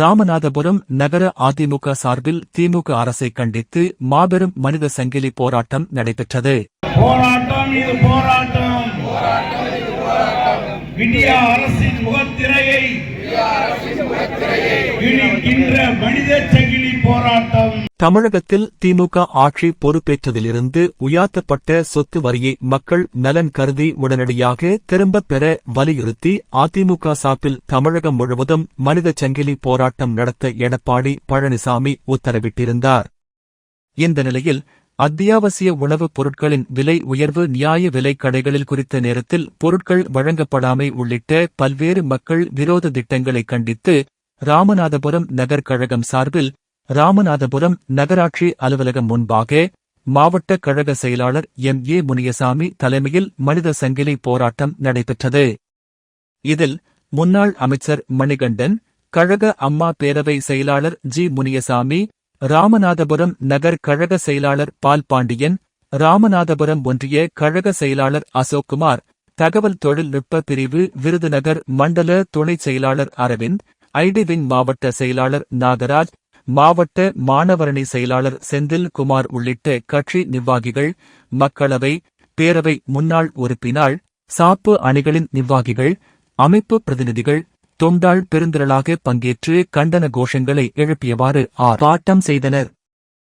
ராமநாதபுரம் நகர அதிமுக சார்பில் திமுக அரசை கண்டித்து மாபெரும் மனித சங்கிலி போராட்டம் நடைபெற்றது. போராட்டம் இது போராட்டம். விடிய அரசின் முகத்திரையை மனித சங்கிலி போராட்டம். தமிழகத்தில் திமுக ஆட்சி பொறுப்பேற்றதிலிருந்து உயர்த்தப்பட்ட சொத்து வரியை மக்கள் நலன் கருதி உடனடியாக திரும்பப் பெற வலியுறுத்தி அதிமுக சார்பில் தமிழகம் முழுவதும் மனித சங்கிலி போராட்டம் நடத்த எடப்பாடி பழனிசாமி உத்தரவிட்டிருந்தார். இந்த நிலையில் அத்தியாவசிய உணவுப் பொருட்களின் விலை உயர்வு நியாய விலை கடைகளில் குறித்த நேரத்தில் பொருட்கள் வழங்கப்படாமை உள்ளிட்ட பல்வேறு மக்கள் விரோத திட்டங்களை கண்டித்து ராமநாதபுரம் நகர் கழகம் சார்பில் ராமநாதபுரம் நகராட்சி அலுவலகம் முன்பாக மாவட்ட கழக செயலாளர் எம். ஏ. முனியசாமி தலைமையில் மனித சங்கிலி போராட்டம் நடைபெற்றது. இதில் முன்னாள் அமைச்சர் மணிகண்டன் கழக அம்மா பேரவை செயலாளர் ஜி. முனியசாமி ராமநாதபுரம் நகர் கழக செயலாளர் பால் பாண்டியன் ராமநாதபுரம் ஒன்றிய கழக செயலாளர் அசோக்குமார் தகவல் தொழில்நுட்ப பிரிவு விருதுநகர் மண்டல துணைச் செயலாளர் அரவிந்த் ஐடிவின் மாவட்ட செயலாளர் நாகராஜ் மாவட்ட மாணவரணி செயலாளர் செந்தில் குமார் உள்ளிட்ட கட்சி நிர்வாகிகள் மக்களவை பேரவை முன்னாள் உறுப்பினாள் சாப்பு அணிகளின் நிர்வாகிகள் அமைப்பு பிரதிநிதிகள் தொண்டாள் பெருந்திரளாக பங்கேற்று கண்டன கோஷங்களை எழுப்பியவாறு ஆர்ப்பாட்டம் செய்தனர்.